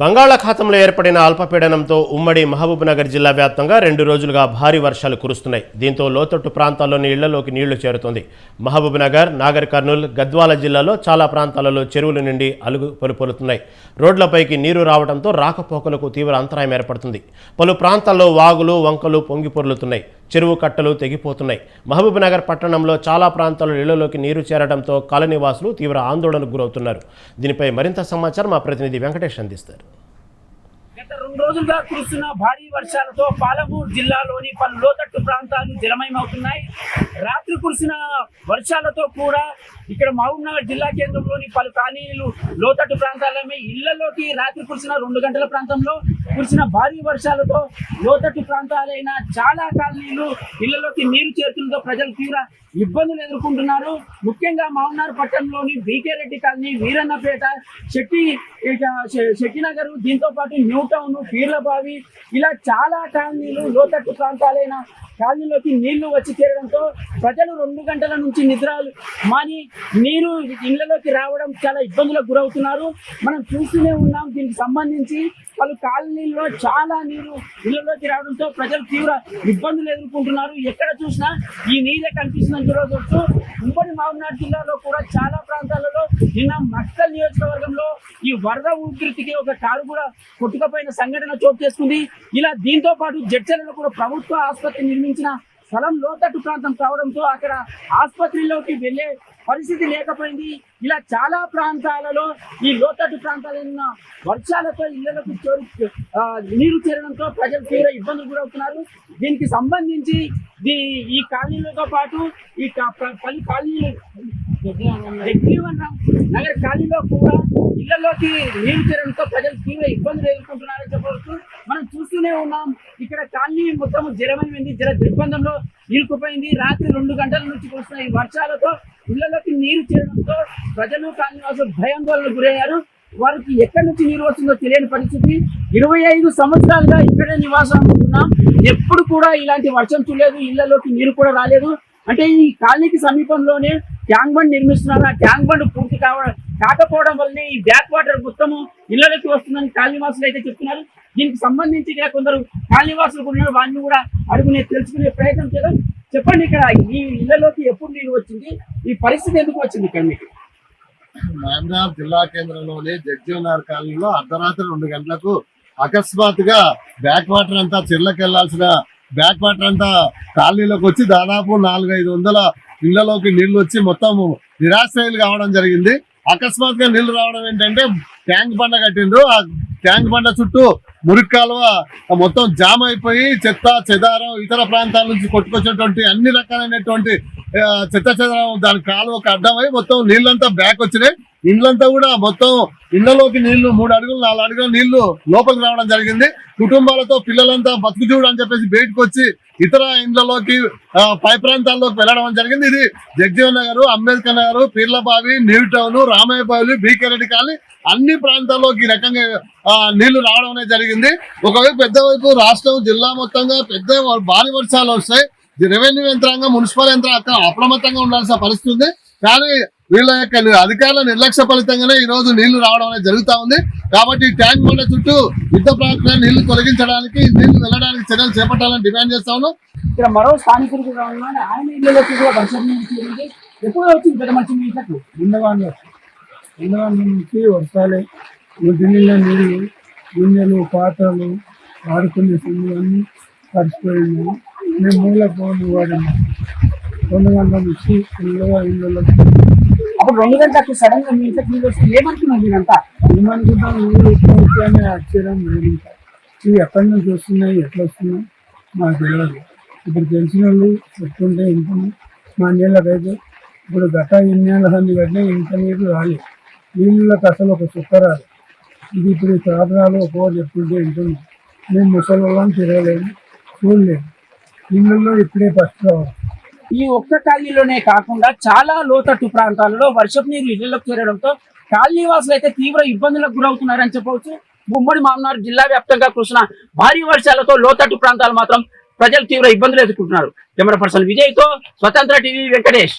బంగాళాఖాతంలో ఏర్పడిన అల్పపీడనంతో ఉమ్మడి మహబూబ్నగర్ జిల్లా వ్యాప్తంగా రెండు రోజులుగా భారీ వర్షాలు కురుస్తున్నాయి. దీంతో లోతట్టు ప్రాంతాల్లోని ఇళ్ళలోకి నీళ్ళు చేరుతుంది. మహబూబ్నగర్ నాగర్ కర్నూల్ గద్వాల జిల్లాలో చాలా ప్రాంతాలలో చెరువుల నుండి అలుగు పలుపొలుతున్నాయి. రోడ్లపైకి నీరు రావడంతో రాకపోకలకు తీవ్ర అంతరాయం ఏర్పడుతుంది. పలు ప్రాంతాల్లో వాగులు వంకలు పొంగి పొర్లుతున్నాయి. చెరువు కట్టలు తెగిపోతున్నాయి. మహబూబ్నగర్ పట్టణంలో చాలా ప్రాంతాల్లో ఇళ్ళలోకి నీరు చేరడంతో కాలనీవాసులు తీవ్ర ఆందోళనకు గురవుతున్నారు. దీనిపై మరింత సమాచారం మా ప్రతినిధి వెంకటేష్ అందిస్తారు. గత రెండు రోజులుగా కురుస్తున్న భారీ వర్షాలతో పాలమూరు జిల్లాలోని పలు లోతట్టు ప్రాంతాలు జలమయమవుతున్నాయి. రాత్రి కురిసిన వర్షాలతో కూడా ఇక్కడ మహబూబ్నగర్ జిల్లా కేంద్రంలోని పలు కాలనీలు లోతట్టు ప్రాంతాలమే ఇళ్ళలోకి రాత్రి కురిసిన రెండు గంటల ప్రాంతంలో కురిసిన భారీ వర్షాలతో లోతట్టు ప్రాంతాలైన చాలా కాలనీలు ఇళ్ళలోకి నీరు చేరుతుండతో ప్రజలు తీవ్ర ఇబ్బందులు ఎదుర్కొంటున్నారు. ముఖ్యంగా మహబూబ్నగర్ పట్టణంలోని బీకే రెడ్డి కాలనీ వీరన్నపేట శెట్టి శెట్టినగర్ దీంతో పాటు న్యూ టౌన్ పీర్లబావి ఇలా చాలా కాలనీలు లోతట్టు ప్రాంతాలైన కాలనీలోకి నీళ్ళు వచ్చి చేరడంతో ప్రజలు రెండు గంటల నుంచి నిద్రాలు మాని నీరు ఇళ్ళలోకి రావడం చాలా ఇబ్బందులకు గురవుతున్నారు. మనం చూస్తూనే ఉన్నాం దీనికి సంబంధించి పలు కాలనీల్లో చాలా నీరు ఇళ్ళలోకి రావడంతో ప్రజలు తీవ్ర ఇబ్బందులు ఎదుర్కొంటున్నారు. ఎక్కడ చూసినా ఈ నీరే కనిపిస్తుందని చూడవచ్చు ఉమ్మడి మహబూబ్నగర్ జిల్లాలో కూడా చాలా ప్రాంతాలలో నిన్న మక్కల్ నియోజకవర్గంలో ఈ వరద ఉధృతికి ఒక కారు కూడా కొట్టుకపోయిన సంఘటన చోటు చేసుకుంది. ఇలా దీంతో పాటు జడ్చర్లలో కూడా ప్రభుత్వ ఆసుపత్రి నిర్మించిన స్థలం లోతట్టు ప్రాంతం కావడంతో అక్కడ ఆసుపత్రిలోకి వెళ్ళే పరిస్థితి లేకపోయింది. ఇలా చాలా ప్రాంతాలలో ఈ లోతట్టు ప్రాంతాలైన వర్షాలతో ఇళ్ళకు చోరు నీరు చేరడంతో ప్రజలు తీవ్ర ఇబ్బందులు గురవుతున్నారు. దీనికి సంబంధించి దీ ఈ కాలనీలతో పాటు ఈ కా- ప- పలు కాలనీలు నగర ఖాళీలో కూడా ఇళ్ళలోకి నీరు చేరడంతో ప్రజలు తీవ్ర ఇబ్బందులు ఎదుర్కొంటున్నారని చెప్పవచ్చు. మనం చూస్తూనే ఉన్నాం ఇక్కడ కాలనీ మొత్తం జలమైంది జల దిగ్బంధంలో ఇరుకుపోయింది రాత్రి రెండు గంటల నుంచి కురుస్తున్న ఈ వర్షాలతో ఇళ్ళలోకి నీరు చేరడంతో ప్రజలు కాలనీ వాసులు భయాందోళనకు గురయ్యారు. వారికి ఎక్కడి నుంచి నీరు వస్తుందో తెలియని పరిస్థితి. ఇరవై ఐదు సంవత్సరాలుగా ఇక్కడే నివాసం ఉంటున్నాం ఎప్పుడు కూడా ఇలాంటి వర్షం చూడలేదు ఇళ్ళలోకి నీరు కూడా రాలేదు. అంటే ఈ కాలనీకి సమీపంలోనే ట్యాంక్ బండ్ నిర్మిస్తున్నారు. ఆ ట్యాంక్ బండ్ పూర్తి కావడం కాకపోవడం వల్లనే ఈ బ్యాక్ వాటర్ మొత్తము ఇళ్ళలోకి వస్తుందని కాలనీవాసులు అయితే చెప్తున్నారు. దీనికి సంబంధించి కొందరు కాలనీవాసులు కూడా ఉన్నారు. వారిని కూడా అడుగునే తెలుసుకునే ప్రయత్నం చేద్దాం. చెప్పండి ఇక్కడ ఈ ఇళ్ళలోకి ఎప్పుడు నీరు వచ్చింది? ఈ పరిస్థితి ఎందుకు వచ్చింది ఇక్కడ మీకు? మహబూబ్నగర్ జిల్లా కేంద్రంలోని జగ్జీవనగర్ కాలనీలో అర్ధరాత్రి రెండు గంటలకు అకస్మాత్తుగా బ్యాక్ వాటర్ అంతా చెర్లకు వెళ్ళాల్సిన బ్యాక్ వాటర్ అంతా కాలనీలోకి వచ్చి దాదాపు నాలుగైదు వందల ఇళ్ళలోకి నీళ్ళు వచ్చి మొత్తం నిరాశ్రయాలు కావడం జరిగింది. అకస్మాత్తుగా నీళ్ళు రావడం ఏంటంటే ట్యాంక్ బండ కట్టిండ్రు. ఆ ట్యాంక్ బండ చుట్టూ మురికి కాలువ మొత్తం జామ్ అయిపోయి చెత్త చెదారం ఇతర ప్రాంతాల నుంచి కొట్టుకొచ్చినటువంటి అన్ని రకాలైనటువంటి చెత్త చెదారం దాని కాలువకు అడ్డమై మొత్తం నీళ్ళంతా బ్యాక్ వచ్చినాయి. ఇండ్లంతా కూడా మొత్తం ఇళ్ళలోకి నీళ్ళు మూడు అడుగులు నాలుగు అడుగుల నీళ్ళు లోపలికి రావడం జరిగింది. కుటుంబాలతో పిల్లలంతా బతుకు చూడు అని చెప్పేసి బయటకు వచ్చి ఇతర ఇండ్లలోకి పై ప్రాంతాల్లోకి వెళ్ళడం జరిగింది. ఇది Jagjivan Nagar Ambedkar Nagar Peerlabavi new town Ramayyabavi BK Reddy colony అన్ని ప్రాంతాల్లోకి ఈ రకంగా నీళ్ళు రావడం అనేది జరిగింది. ఒకవైపు పెద్ద వైపు రాష్ట్రం జిల్లా మొత్తంగా పెద్ద భారీ వర్షాలు వస్తాయి. రెవెన్యూ యంత్రాంగం మున్సిపల్ యంత్రాంగం అక్కడ అప్రమత్తంగా ఉండాల్సిన పరిస్థితి ఉంది. కానీ వీళ్ళ యొక్క అధికారుల నిర్లక్ష్య ఫలితంగానే ఈ రోజు నీళ్ళు రావడం అనేది జరుగుతా ఉంది. కాబట్టి ఈ ట్యాంక్ బండ చుట్టూ యుద్ధ ప్రాంతంలో నీళ్ళు తొలగించడానికి నీళ్ళు వెళ్ళడానికి చర్యలు చేపట్టాలని డిమాండ్ చేస్తా ఉన్నాం. ఇక్కడ మరో స్థానికులు కూడా ఉన్నారు ఆయన ఇళ్ళలోకి కూడా ఎప్పుడు వచ్చింది పెద్ద మంచి ఉండవాళ్ళు ఉండవాళ్ళ నుంచి వర్షాలే నీళ్ళ నీళ్ళు గిన్నెలు పాత్రలు వాడుకునే సొమ్ము అన్నీ తడిసిపోయింది మేము మూల పోను వాడినాం రెండు గంటల నుంచి ఇళ్ళగా ఇళ్ళలో అప్పుడు రెండు గంటలకు సడన్గా మీ ఇంట్లోకి నీళ్ళు వస్తుంది ఏమనుకున్నారు మీరంతా ఏమనుకుంటాం నీళ్ళు ఎక్కువ వచ్చాయని ఆశ్చర్యం లేదు ఇవి ఎక్కడి నుంచి వస్తున్నాయి ఎట్లా వస్తున్నాయి మాకు తెలియదు ఇప్పుడు తెలిసిన వాళ్ళు చెప్తుంటే ఇంటున్నాం మా నీళ్ళకైతే ఇప్పుడు గత ఎన్నేళ్ళ సంది కట్టినా ఇంత నీరు రాలేదు నీళ్ళకి అసలు ఒక చుక్క రాదు ఇది ఇప్పుడు ఈ ప్రార్థనలు ఒక్కొక్క చెప్తుంటే వింటున్నాం. మేము ముసలి వాళ్ళని తిరగలేము చూడలేము ఇళ్ళల్లో ఇప్పుడే ఫస్ట్ రావాలి ఈ ఒక్క కాలనీలోనే కాకుండా చాలా లోతట్టు ప్రాంతాలలో వర్షపు నీరు ఇళ్ళలోకి చేరడంతో కాలనీ వాసులు అయితే తీవ్ర ఇబ్బందులకు గురవుతున్నారని చెప్పవచ్చు. ఉమ్మడి మామూలు జిల్లా వ్యాప్తంగా కురిసిన భారీ వర్షాలతో లోతట్టు ప్రాంతాలు మాత్రం ప్రజలు తీవ్ర ఇబ్బందులు ఎదుర్కొంటున్నారు. కెమెరా పర్సన్ విజయ్తో స్వతంత్ర టీవీ వెంకటేష్.